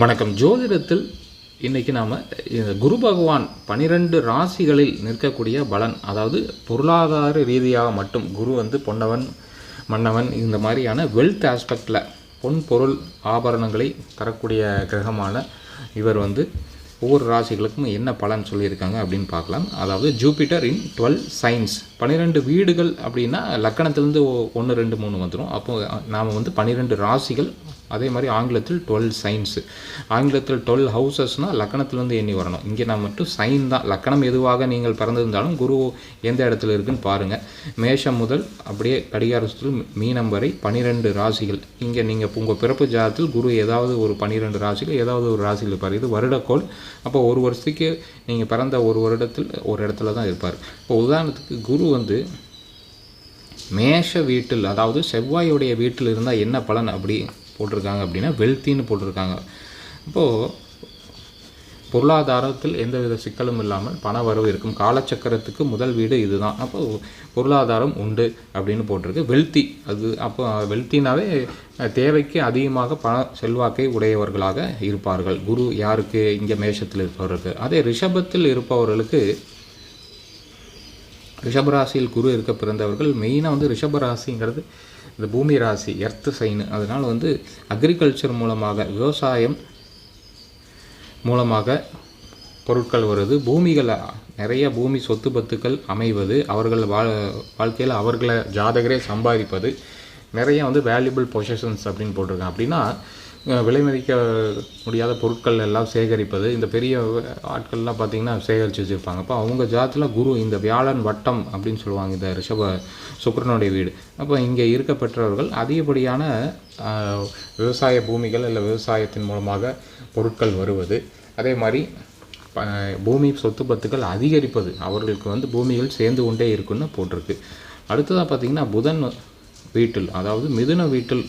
வணக்கம். ஜோதிடத்தில் இன்றைக்கி நாம் இந்த குரு பகவான் பனிரெண்டு ராசிகளில் நிற்கக்கூடிய பலன் அதாவது பொருளாதார ரீதியாக மட்டும் குரு வந்து பொன்னவன் மன்னவன் இந்த மாதிரியான வெல்த் ஆஸ்பெக்டில் பொன் பொருள் ஆபரணங்களை தரக்கூடிய கிரகமான இவர் வந்து ஒவ்வொரு ராசிகளுக்கும் என்ன பலன் சொல்லியிருக்காங்க அப்படின்னு பார்க்கலாம். அதாவது ஜூபிட்டர் இன் டுவெல் சைன்ஸ். பன்னிரெண்டு வீடுகள் அப்படின்னா லக்கணத்துலேருந்து ஒன்று ரெண்டு மூணு வந்துடும் அப்போது நாம் வந்து பன்னிரெண்டு ராசிகள் அதே மாதிரி ஆங்கிலத்தில் டுவெல் சைன்ஸு ஆங்கிலத்தில் டுவெல் ஹவுசஸ்னால் லக்கணத்துலேருந்து எண்ணி வரணும். இங்கே நான் மட்டும் சைன் தான். லக்கணம் எதுவாக நீங்கள் பிறந்திருந்தாலும் குரு எந்த இடத்துல இருக்குன்னு பாருங்கள் மேஷம் முதல் அப்படியே கடிகாரத்தில் மீனம் வரை பன்னிரெண்டு ராசிகள். இங்கே நீங்கள் உங்கள் பிறப்பு ஜாதத்தில் குரு ஏதாவது ஒரு பன்னிரெண்டு ராசிகள் ஏதாவது ஒரு ராசியில் இருப்பார். இது வருடக்கோள். அப்போ ஒரு வருஷத்துக்கு நீங்கள் பிறந்த ஒரு வருடத்தில் ஒரு இடத்துல தான் இருப்பார். இப்போ உதாரணத்துக்கு குரு வந்து மேஷ வீட்டில் அதாவது செவ்வாயுடைய வீட்டில் இருந்தால் என்ன பலன் அப்படி போட்டிருக்காங்க அப்படின்னா வெல்த்தின்னு போட்டிருக்காங்க. இப்போது பொருளாதாரத்தில் எந்தவித சிக்கலும் இல்லாமல் பண வரவு இருக்கும். காலச்சக்கரத்துக்கு முதல் வீடு இதுதான். அப்போ பொருளாதாரம் உண்டு அப்படின்னு போட்டிருக்கு. வெல்த்தி அது அப்போ வெல்த்தினாவே தேவைக்கு அதிகமாக பண செல்வாக்கை உடையவர்களாக இருப்பார்கள். குரு யாருக்கு? இங்கே மேஷத்தில் இருப்பவருக்கு. அதே ரிஷபத்தில் இருப்பவர்களுக்கு ரிஷபராசியில் குரு இருக்க பிறந்தவர்கள் மெயினாக வந்து ரிஷபராசிங்கிறது இந்த பூமி ராசி எர்த்து சைனு அதனால் வந்து அக்ரிகல்ச்சர் மூலமாக விவசாயம் மூலமாக பொருட்கள் வருது. பூமிகளை நிறைய பூமி சொத்து பத்துக்கள் அமைவது அவர்கள் வா வாழ்க்கையில் அவர்களை ஜாதகரே சம்பாதிப்பது நிறைய வந்து வேல்யூபிள் பொசிஷன்ஸ் அப்படின்னு போட்டிருக்காங்க. அப்படின்னா விலை மதிக்க முடியாத பொருட்கள் எல்லாம் சேகரிப்பது இந்த பெரிய ஆட்கள்லாம் பார்த்திங்கன்னா சேகரித்து வச்சுருப்பாங்க. அப்போ அவங்க ஜாத்தில் குரு இந்த வியாழன் வட்டம் அப்படின்னு சொல்லுவாங்க இந்த ரிஷப சுக்கரனுடைய வீடு. அப்போ இங்கே இருக்க பெற்றவர்கள் அதிகப்படியான விவசாய பூமிகள் இல்லை விவசாயத்தின் மூலமாக பொருட்கள் வருவது. அதே மாதிரி பூமி சொத்து பத்துக்கள் அதிகரிப்பது. அவர்களுக்கு வந்து பூமிகள் சேர்ந்து கொண்டே இருக்குன்னு போட்டிருக்கு. அடுத்ததாக பார்த்திங்கன்னா புதன் வீட்டில் அதாவது மிதுன வீட்டில்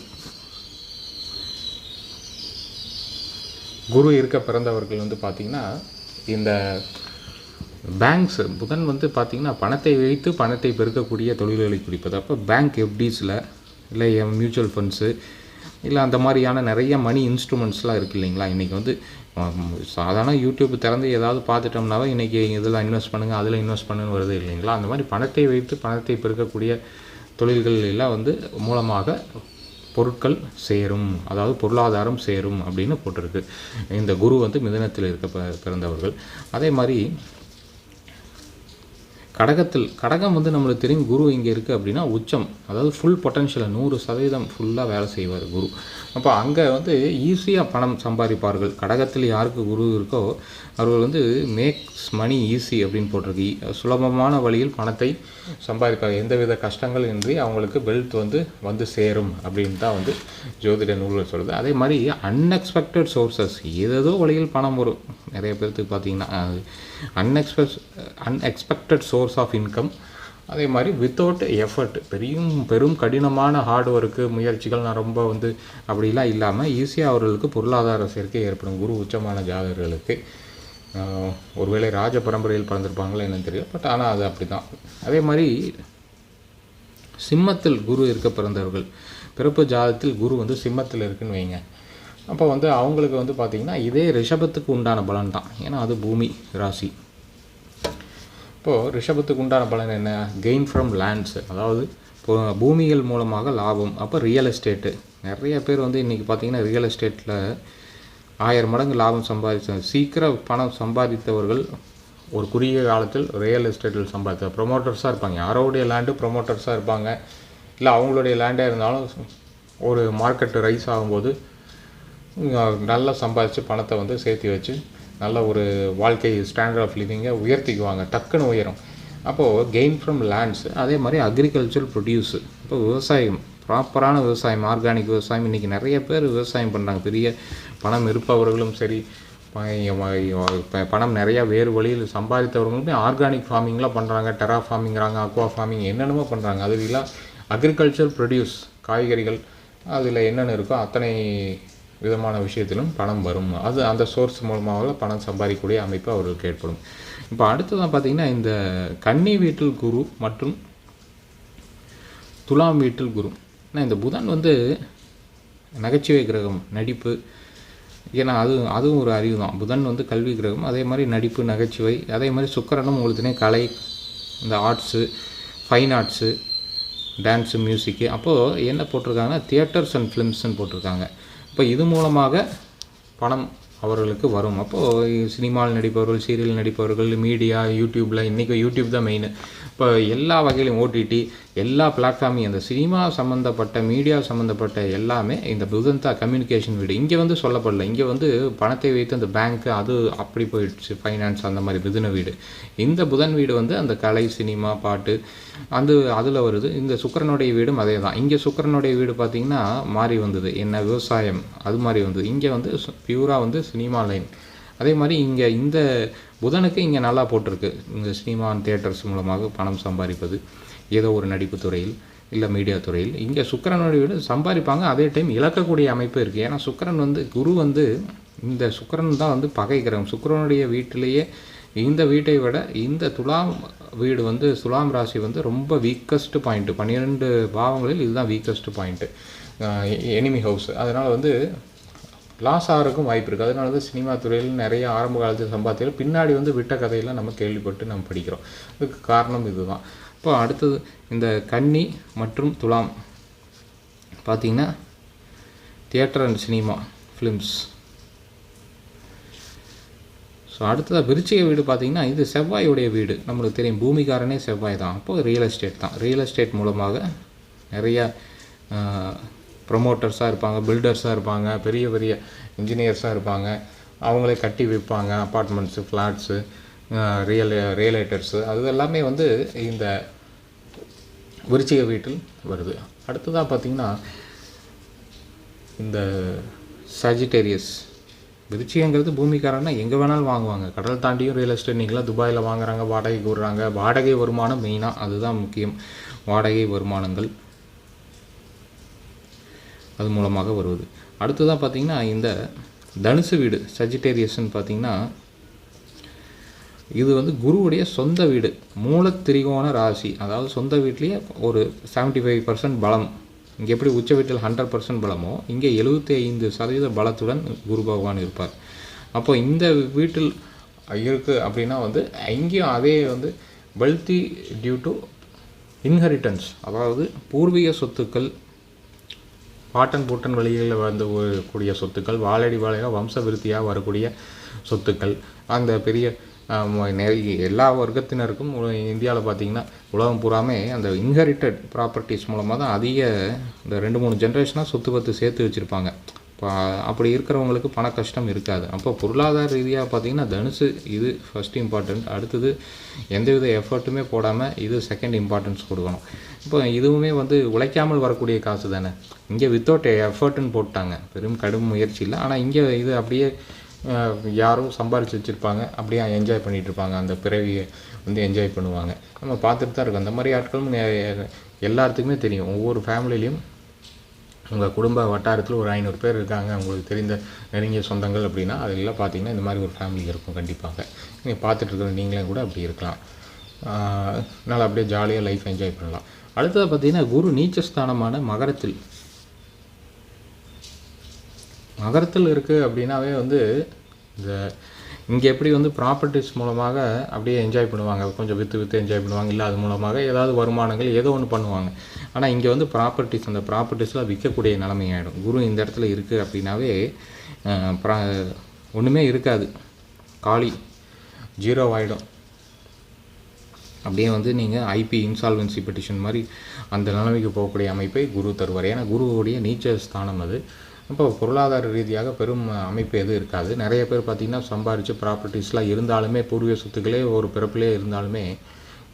குரு இருக்க பிறந்தவர்கள் வந்து பார்த்திங்கன்னா இந்த பேங்க்ஸ் புதன் வந்து பார்த்திங்கன்னா பணத்தை வைத்து பணத்தை பெருக்கக்கூடிய தொழில்களை குறிப்பது. அப்போ பேங்க் எஃப்டிஸில் இல்லை மியூச்சுவல் ஃபண்ட்ஸு இல்லை அந்த மாதிரியான நிறைய மணி இன்ஸ்ட்ருமெண்ட்ஸ்லாம் இருக்குது இல்லைங்களா? இன்றைக்கி வந்து சாதாரண யூடியூப் திறந்து ஏதாவது பார்த்துட்டோம்னாவே இன்றைக்கி இதில் இன்வெஸ்ட் பண்ணுங்கள் அதில் இன்வெஸ்ட் பண்ணுன்னு வருது இல்லைங்களா? அந்த மாதிரி பணத்தை வைத்து பணத்தை பெருக்கக்கூடிய தொழில்கள் எல்லாம் வந்து மூலமாக பொருட்கள் சேரும் அதாவது பொருளாதாரம் சேரும் அப்படின்னு போட்டிருக்கு. இந்த குரு வந்து மிதனத்தில் இருக்க பிறந்தவர்கள். அதே மாதிரி கடகத்தில் கடகம் வந்து நம்மளுக்கு தெரியும் குரு இங்கே இருக்குது அப்படின்னா உச்சம். அதாவது ஃபுல் பொட்டன்ஷியலை நூறு சதவீதம் ஃபுல்லாக வேலை செய்வார் குரு. அப்போ அங்கே வந்து ஈஸியாக பணம் சம்பாதிப்பார்கள். கடகத்தில் யாருக்கு குரு இருக்கோ அவர்கள் வந்து மேக்ஸ் மணி ஈஸி அப்படின்னு போட்டிருக்கு. சுலபமான வழியில் பணத்தை சம்பாதிப்பாங்க எந்தவித கஷ்டங்கள் இன்றி அவங்களுக்கு வெல்த் வந்து வந்து சேரும் அப்படின்னு தான் வந்து ஜோதிட நூல்கள் சொல்லுது. அதே மாதிரி அன்எக்ஸ்பெக்டட் சோர்சஸ் ஏதேதோ வழியில் பணம் வரும். நிறைய பேர்த்துக்கு பார்த்தீங்கன்னா unexpect unexpected source of income அதே மாதிரி வித்தவுட் எஃபர்ட் பெரியும் பெரும் கடினமான ஹார்ட் ஒர்க்கு முயற்சிகள் நான் ரொம்ப வந்து அப்படிலாம் இல்லாமல் ஈஸியாக அவர்களுக்கு பொருளாதார சேர்க்கை ஏற்படும். குரு உச்சமான ஜாதகர்களுக்கு ஒருவேளை ராஜ பரம்பரையில் பிறந்திருப்பாங்களோ என்னன்னு தெரியல பட் ஆனால் அது அப்படி தான் அதே மாதிரி சிம்மத்தில் குரு இருக்க பிறந்தவர்கள் பிறப்பு ஜாதத்தில் குரு வந்து சிம்மத்தில் இருக்குன்னு வைங்க. அப்போ வந்து அவங்களுக்கு வந்து பார்த்திங்கன்னா இதே ரிஷபத்துக்கு உண்டான பலன் தான். ஏன்னா அது பூமி ராசி. இப்போது ரிஷபத்துக்கு உண்டான பலன் என்ன? கெயின் ஃப்ரம் லேண்ட்ஸ் அதாவது பூமிகள் மூலமாக லாபம். அப்போ ரியல் எஸ்டேட்டு நிறைய பேர் வந்து இன்றைக்கி பார்த்திங்கன்னா ரியல் எஸ்டேட்டில் ஆயிரம் மடங்கு லாபம் சம்பாதித்த சீக்கிரம் பணம் சம்பாதித்தவர்கள் ஒரு குறுகிய காலத்தில் ரியல் எஸ்டேட்டில் சம்பாதித்த ப்ரொமோட்டர்ஸாக இருப்பாங்க. யாரோடைய லேண்டு ப்ரொமோட்டர்ஸாக இருப்பாங்க. இல்லை அவங்களுடைய லேண்டே இருந்தாலும் ஒரு மார்க்கெட்டு ரைஸ் ஆகும்போது நல்லா சம்பாதிச்சு பணத்தை வந்து சேர்த்து வச்சு நல்ல ஒரு வாழ்க்கை ஸ்டாண்டர்ட் ஆஃப் லிவிங்கை உயர்த்திக்குவாங்க டக்குன்னு உயரும். அப்போது கெயின் ஃப்ரம் லேண்ட்ஸ் அதே மாதிரி அக்ரிகல்ச்சர் ப்ரொடியூஸு இப்போ விவசாயம் ப்ராப்பரான விவசாயம் ஆர்கானிக் விவசாயம் இன்றைக்கி நிறைய பேர் விவசாயம் பண்ணுறாங்க பெரிய பணம் இருப்பவர்களும் சரி பணம் நிறையா வேறு வழியில் சம்பாதித்தவர்களுமே ஆர்கானிக் ஃபார்மிங்லாம் பண்ணுறாங்க டெரா ஃபார்மிங்கிறாங்க அக்வா ஃபார்மிங் என்னென்னமோ பண்ணுறாங்க அது இல்லை அக்ரிகல்ச்சர் ப்ரொடியூஸ் காய்கறிகள் அதில் என்னென்ன இருக்கோ அத்தனை விதமான விஷயத்திலும் பணம் வரும். அது அந்த சோர்ஸ் மூலமாக பணம் சம்பாதிக்கக்கூடிய அமைப்பு அவர்களுக்கு ஏற்படும். இப்போ அடுத்ததான் பார்த்திங்கன்னா இந்த கன்னி வீட்டில் குரு மற்றும் துலாம் வீட்டில் குரு. ஏன்னா இந்த புதன் வந்து நகைச்சுவை கிரகம் நடிப்பு. ஏன்னா அது அதுவும் ஒரு அறிவு தான் புதன் வந்து கல்வி கிரகம் அதே மாதிரி நடிப்பு நகைச்சுவை அதே மாதிரி சுக்கரனும் உங்களுக்குனே கலை இந்த arts fine arts dance music அப்போது என்ன போட்டிருக்காங்கன்னா தியேட்டர்ஸ் அண்ட் ஃபிலிம்ஸ்னு போட்டிருக்காங்க. இப்போ இது மூலமாக பணம் அவர்களுக்கு வரும். அப்போது சினிமாவில் நடிப்பவர்கள் சீரியல் நடிப்பவர்கள் மீடியா யூடியூப்பில் இன்றைக்கி யூடியூப் தான் மெயின் இப்போ எல்லா வகையிலும் ஓடிடி எல்லா பிளாட்ஃபார்மையும் இந்த சினிமா சம்மந்தப்பட்ட மீடியா சம்மந்தப்பட்ட எல்லாமே இந்த புதந்தா கம்யூனிகேஷன் வீடு. இங்கே வந்து சொல்லப்படல. இங்கே வந்து பணத்தை வைத்து அந்த பேங்க்கு அது அப்படி போயிடுச்சு ஃபைனான்ஸ் அந்த மாதிரி புதன வீடு. இந்த புதன் வீடு வந்து அந்த கலை சினிமா பாட்டு அது அதில் வருது. இந்த சுக்கரனுடைய வீடும் அதே தான் இங்கே சுக்கரனுடைய வீடு பார்த்திங்கன்னா மாறி வந்தது. என்ன விவசாயம் அது மாதிரி வந்தது. இங்கே வந்து பியூராக வந்து சினிமா லைன் அதே மாதிரி இங்கே இந்த புதனுக்கு இங்கே நல்லா போட்டிருக்கு. இந்த சினிமான் தியேட்டர்ஸ் மூலமாக பணம் சம்பாதிப்பது ஏதோ ஒரு நடிப்பு துறையில் இல்லை மீடியா துறையில். இங்கே சுக்கரனுடைய வீடு சம்பாதிப்பாங்க. அதே டைம் இழக்கக்கூடிய அமைப்பு இருக்குது ஏன்னா சுக்கரன் வந்து குரு வந்து இந்த சுக்கரன் தான் வந்து பகை கிரகம். சுக்கரனுடைய வீட்டிலேயே இந்த வீட்டை விட இந்த துலாம் வீடு வந்து துலாம் ராசி வந்து ரொம்ப வீக்கஸ்ட் பாயிண்ட்டு பன்னிரெண்டு பாவங்களில் இதுதான் வீக்கஸ்ட் பாயிண்ட்டு எனிமி ஹவுஸ் அதனால் வந்து லாஸ் ஆகிறதுக்கும் வாய்ப்பு இருக்குது அதனால தான் சினிமா துறையில் நிறைய ஆரம்ப காலத்தில் சம்பாத்தியம் பின்னாடி வந்து விட்ட கதையெல்லாம் நம்ம கேள்விப்பட்டு நம்ம படிக்கிறோம். இதுக்கு காரணம் இதுதான். இப்போ அடுத்தது இந்த கன்னி மற்றும் துலாம். பார்த்திங்கன்னா theatre and cinema films so அடுத்ததாக விருச்சிக வீடு பார்த்திங்கன்னா இது செவ்வாயுடைய வீடு. நம்மளுக்கு தெரியும் பூமிக்காரனே செவ்வாய் தான். அப்போது ரியல் எஸ்டேட் தான். ரியல் எஸ்டேட் மூலமாக நிறையா ப்ரொமோட்டர்ஸாக இருப்பாங்க பில்டர்ஸாக இருப்பாங்க பெரிய பெரிய இன்ஜினியர்ஸாக இருப்பாங்க. அவங்களே கட்டி விற்பாங்க அப்பார்ட்மெண்ட்ஸு ஃப்ளாட்ஸு ரியல் ரியலேட்டர்ஸு அது எல்லாமே வந்து இந்த விருச்சிக வீட்டில் வருது. அடுத்ததாக பார்த்திங்கன்னா இந்த சஜிடேரியஸ் விருச்சிகங்கிறது பூமிக்காரன்னா எங்கே வேணாலும் வாங்குவாங்க. கடல் தாண்டியும் ரியல் எஸ்டேட் நீங்களாம் துபாயில் வாங்குறாங்க வாடகைக்கு விடுறாங்க. வாடகை வருமானம் மெயினாக அதுதான் முக்கியம். வாடகை வருமானங்கள். அது மூலமாக வருவது. அடுத்ததாக பார்த்திங்கன்னா இந்த தனுசு வீடு சஜிடேரியஸ்ன்னு பார்த்திங்கன்னா இது வந்து குருவுடைய சொந்த வீடு. மூலத்திரிகோண ராசி. அதாவது சொந்த வீட்லேயே ஒரு செவன்ட்டி ஃபைவ் பர்சன்ட் பலம். இங்கே எப்படி உச்ச வீட்டில் ஹண்ட்ரட் பர்சன்ட் பலமோ இங்கே எழுபத்தி ஐந்து சதவீத பலத்துடன் குரு பகவான் இருப்பார். அப்போ இந்த வீட்டில் இருக்குது அப்படின்னா வந்து இங்கேயும் அதே வந்து வெல்த்தி டியூ டு இன்ஹெரிட்டன்ஸ் அதாவது பூர்வீக சொத்துக்கள் பாட்டன் பூட்டன் வழிகளில் வந்து கூடிய சொத்துக்கள் வாழடி வாழையாக வம்ச விருத்தியாக வரக்கூடிய சொத்துக்கள். அந்த பெரிய நிறைய எல்லா வர்க்கத்தினருக்கும் இந்தியாவில் பார்த்திங்கன்னா உலகம் பூராமே அந்த இன்ஹெரிட்டட் ப்ராப்பர்ட்டிஸ் மூலமாக தான் அதிக இந்த ரெண்டு மூணு ஜென்ரேஷனாக சொத்து பத்து சேர்த்து வச்சுருப்பாங்க. அப்படி இருக்கிறவங்களுக்கு பண கஷ்டம் இருக்காது. அப்போ பொருளாதார ரீதியாக பார்த்திங்கன்னா தனுசு இது ஃபஸ்ட் இம்பார்ட்டண்ட் அடுத்தது எந்தவித எஃபர்ட்டுமே போடாமல் இது செகண்ட் இம்பார்ட்டன்ஸ் கொடுக்கணும். இப்போ இதுவுமே வந்து உழைக்காமல் வரக்கூடிய காசு தானே. இங்கே வித்தவுட் எஃபர்ட்டுன்னு போட்டாங்க. பெரும் கடும் முயற்சி இல்லை. ஆனால் இங்கே இது அப்படியே யாரும் சம்பாரித்து வச்சுருப்பாங்க. அப்படியே என்ஜாய் பண்ணிகிட்டு இருப்பாங்க. அந்த பிறவியை வந்து என்ஜாய் பண்ணுவாங்க. நம்ம பார்த்துட்டு தான் இருக்கோம். அந்த மாதிரி ஆட்களும் எல்லாத்துக்குமே தெரியும். ஒவ்வொரு ஃபேமிலிலையும் உங்கள் குடும்ப வட்டாரத்தில் ஒரு ஐநூறு பேர் இருக்காங்க. உங்களுக்கு தெரிந்த நெருங்கிய சொந்தங்கள் அப்படின்னா அதெல்லாம் பார்த்தீங்கன்னா இந்த மாதிரி ஒரு ஃபேமிலி இருக்கும் கண்டிப்பாக. நீங்கள் பார்த்துட்ருக்குற நீங்களே கூட அப்படி இருக்கலாம். நல்லா அப்படியே ஜாலியாக லைஃப் என்ஜாய் பண்ணலாம். அடுத்தது பார்த்தீங்கன்னா குரு நீச்சஸ்தானமான மகரத்தில். மகரத்தில் இருக்குது அப்படின்னாவே வந்து இந்த இங்கே எப்படி வந்து ப்ராப்பர்ட்டிஸ் மூலமாக அப்படியே என்ஜாய் பண்ணுவாங்க. கொஞ்சம் விற்று விற்று என்ஜாய் பண்ணுவாங்க. இல்லை அது மூலமாக ஏதாவது வருமானங்கள் ஏதோ ஒன்று பண்ணுவாங்க. ஆனால் இங்கே வந்து ப்ராப்பர்ட்டிஸ் அந்த ப்ராப்பர்ட்டிஸ்லாம் விற்கக்கூடிய நிலைமை ஆகிடும் குரு இந்த இடத்துல இருக்குது அப்படின்னாவே ப்ரா ஒன்றுமே இருக்காது. காலி ஜீரோ ஆகிடும் அப்படியே வந்து நீங்கள் ஐபி இன்சால்வன்சி பெட்டிஷன் மாதிரி அந்த நிலைமைக்கு போகக்கூடிய அமைப்பை குரு தருவார். ஏன்னா குருவுடைய நீச்ச ஸ்தானம் அது. அப்போ பொருளாதார ரீதியாக பெரும் அமைப்பு எதுவும் இருக்காது. நிறைய பேர் பார்த்திங்கன்னா சம்பாரித்து ப்ராப்பர்ட்டிஸ்லாம் இருந்தாலுமே பூர்வீக சொத்துக்களே ஒரு பிறப்பிலே இருந்தாலுமே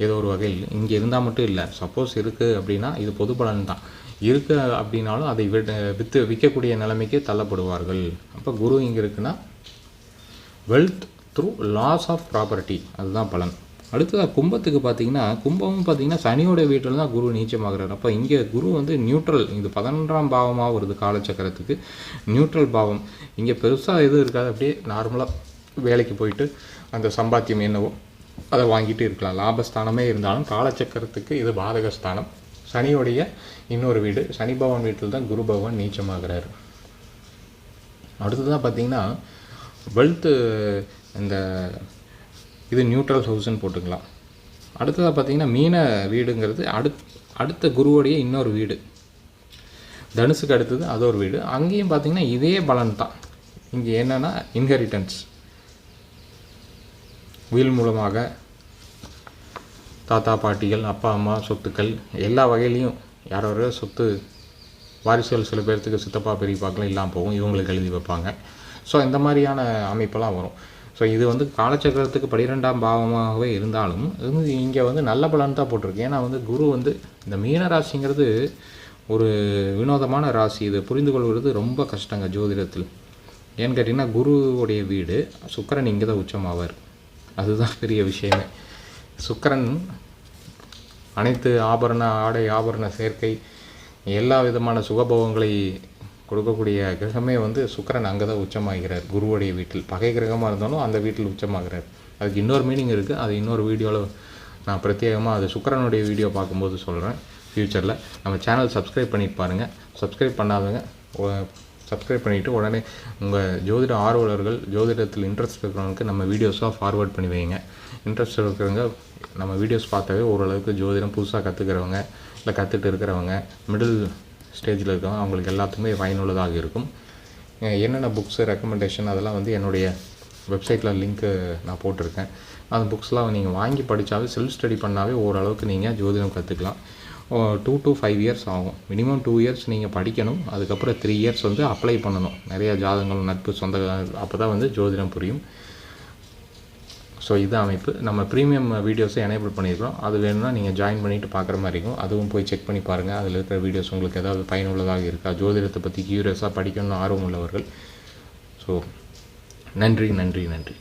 ஏதோ ஒரு வகையில். இங்கே இருந்தால் மட்டும் இல்லை. சப்போஸ் இருக்குது அப்படின்னா இது பொது பலன் தான் இருக்குது அப்படின்னாலும் அதை விற்று விற்கக்கூடிய நிலைமைக்கு தள்ளப்படுவார்கள். அப்போ குரு இங்கே இருக்குன்னா wealth through loss of property அதுதான் பலன். அடுத்ததாக கும்பத்துக்கு பார்த்தீங்கன்னா கும்பமும் பார்த்தீங்கன்னா சனியோட வீட்டில் தான் குரு நீச்சமாகிறார். அப்போ இங்கே குரு வந்து நியூட்ரல் இது பதினொன்றாம் பாவமாக வருது காலச்சக்கரத்துக்கு. நியூட்ரல் பாவம். இங்கே பெருசாக எதுவும் இருக்காது. அப்படியே நார்மலாக வேலைக்கு போயிட்டு அந்த சம்பாத்தியம் என்னவோ அதை வாங்கிட்டு இருக்கலாம். லாபஸ்தானமே இருந்தாலும் காலச்சக்கரத்துக்கு இது பாதகஸ்தானம். சனியோடைய இன்னொரு வீடு சனி பகவான் வீட்டில் தான் குரு பகவான் நீச்சமாகிறார். அடுத்ததாக பார்த்தீங்கன்னா வெல்த்து இந்த இது நியூட்ரல் ஹவுஸ்ன்னு போட்டுக்கலாம். அடுத்ததாக பார்த்தீங்கன்னா மீன வீடுங்கிறது அடுத் அடுத்த குருவோடைய இன்னொரு வீடு. தனுசுக்கு அடுத்தது அது ஒரு வீடு. அங்கேயும் பார்த்தீங்கன்னா இதே பலன் தான் இங்கே என்னென்னா இன்ஹெரிட்டன்ஸ் உயில் மூலமாக தாத்தா பாட்டிகள் அப்பா அம்மா சொத்துக்கள் எல்லா வகையிலையும் யாரோ சொத்து வாரிசுகள் சில பேர்த்துக்கு சித்தப்பா பெரியப்பாக்கெல்லாம் இல்லாமல் போகும். இவங்களுக்கு எழுதி வைப்பாங்க. ஸோ இந்த மாதிரியான அமைப்பெல்லாம் வரும். ஸோ இது வந்து காலச்சக்கரத்துக்கு பனிரெண்டாம் பாவமாகவே இருந்தாலும் இது வந்து இங்கே வந்து நல்ல பலன் தான் போட்டிருக்கு. ஏன்னா வந்து குரு வந்து இந்த மீன ராசிங்கிறது ஒரு வினோதமான ராசி. இதை புரிந்து கொள்வது ரொம்ப கஷ்டங்க ஜோதிடத்தில். ஏன்னு கேட்டிங்கன்னா குருவுடைய வீடு சுக்கரன் இங்கே தான் உச்சமாவார். அதுதான் பெரிய விஷயமே. சுக்கரன் அனைத்து ஆபரண ஆடை ஆபரண சேர்க்கை எல்லா விதமான சுகபோகங்களை கொடுக்கக்கூடிய கிரகமே வந்து சுக்கரன் அங்கே தான் உச்சமாகிறார். குருவுடைய வீட்டில். பகை கிரகமாக இருந்தாலும் அந்த வீட்டில் உச்சமாகிறார். அதுக்கு இன்னொரு மீனிங் இருக்குது அது இன்னொரு வீடியோவில் நான் பிரத்யேகமாக அது சுக்கரனுடைய வீடியோ பார்க்கும்போது சொல்கிறேன் ஃப்யூச்சரில் நம்ம சேனல் சப்ஸ்கிரைப் பண்ணிட்டு பாருங்கள் சப்ஸ்கிரைப் பண்ணாதவங்க சப்ஸ்கிரைப் பண்ணிவிட்டு உடனே உங்கள் ஜோதிட ஆர்வலர்கள் ஜோதிடத்தில் இன்ட்ரெஸ்ட் இருக்கிறவங்களுக்கு நம்ம வீடியோஸாக ஃபார்வர்ட் பண்ணி வைங்க. இன்ட்ரெஸ்ட் இருக்கிறவங்க நம்ம வீடியோஸ் பார்த்தாவே ஓரளவுக்கு ஜோதிடம் புதுசாக கற்றுக்கிறவங்க இல்லை கற்றுட்டு இருக்கிறவங்க மிடில் ஸ்டேஜில் இருக்கவங்க அவங்களுக்கு எல்லாத்துக்குமே பயனுள்ளதாக இருக்கும். என்னென்ன புக்ஸு ரெக்கமெண்டேஷன் அதெல்லாம் வந்து என்னுடைய வெப்சைட்டில் லிங்க்கு நான் போட்டிருக்கேன். அந்த புக்ஸ்லாம் நீங்கள் வாங்கி படித்தாவே செல்ஃப் ஸ்டடி பண்ணாவே ஓரளவுக்கு நீங்கள் ஜோதிடம் கற்றுக்கலாம் டூ டு ஃபைவ் இயர்ஸ் ஆகும். மினிமம் டூ இயர்ஸ் நீங்கள் படிக்கணும். அதுக்கப்புறம் த்ரீ இயர்ஸ் வந்து அப்ளை பண்ணணும். நிறைய ஜாதகங்கள் நட்பு சொந்த அப்போ தான் வந்து ஜோதிடம் புரியும். ஸோ இது அமைப்பு. நம்ம ப்ரீமியம் வீடியோஸை எனேபிள் பண்ணியிருக்கோம் அது வேணும்னா நீங்கள் ஜாயின் பண்ணிவிட்டு பார்க்குற மாதிரி இருக்கும். அதுவும் போய் செக் பண்ணி பாருங்கள் அதில் இருக்கிற வீடியோஸ் உங்களுக்கு ஏதாவது பயனுள்ளதாக இருக்கா? ஜோதிடத்தை பற்றி கியூரியஸாக படிக்கணும்னு ஆர்வம் உள்ளவர்கள். ஸோ நன்றி நன்றி நன்றி.